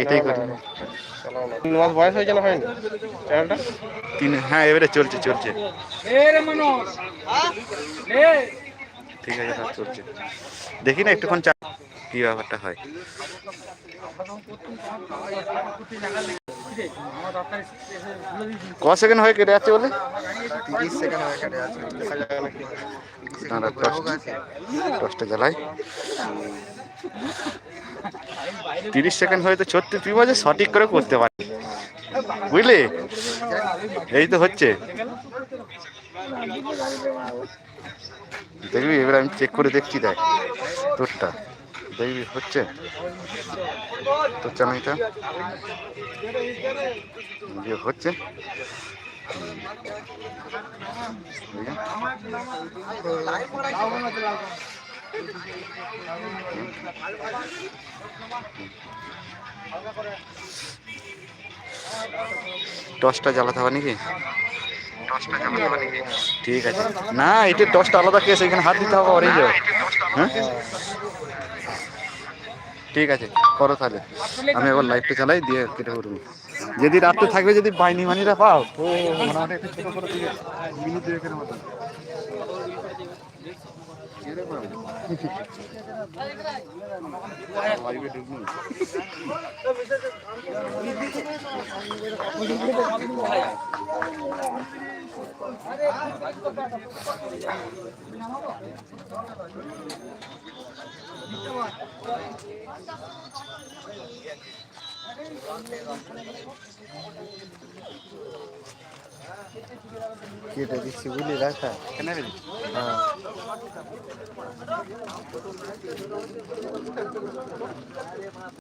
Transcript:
এইটাই করি। তোমার বয়স হয়েছে না হয়নি? চ্যানেলটা তিন হ্যাঁ এবারে চলছে চলছে। ঠিক আছে স্যার চলছে। দেখি না একটুক্ষণ চা কি ব্যাপারটা হয়। ক সেকেন্ড হয়ে কেটে যাচ্ছে বলে তিরিশ সেকেন্ড হয়ে কেটে দাঁড়া জ্বালাই। তিরিশ সেকেন্ড হয়তো সত্যি তুই বলছে সঠিক করে করতে পারি। বুঝলি? এই তো হচ্ছে। দেখবি, এবার আমি চেক করে দেখছি, দেখ। তোরটা। দেখবি, হচ্ছে? তোর চ্যানেলটা যে হচ্ছে? টসটা জ্বালাতে হবে নাকি? ঠিক আছে। না এটা টসটা আলাদা কেস এখানে হাত দিতে হবে অরেঞ্জ হ্যাঁ? ঠিক আছে করো তাহলে। আমি এবার লাইভটা চালাই দিয়ে কেটে করব যদি রাত্রে থাকবে যদি বাইনি মানিরা পাও তো মোটামুটি একটা ছোটো করে মিনিট দুয়েকের মতো লাইভে ঢুকবো কেটে দিচ্ছি বুঝলি? রাখা। হ্যাঁ।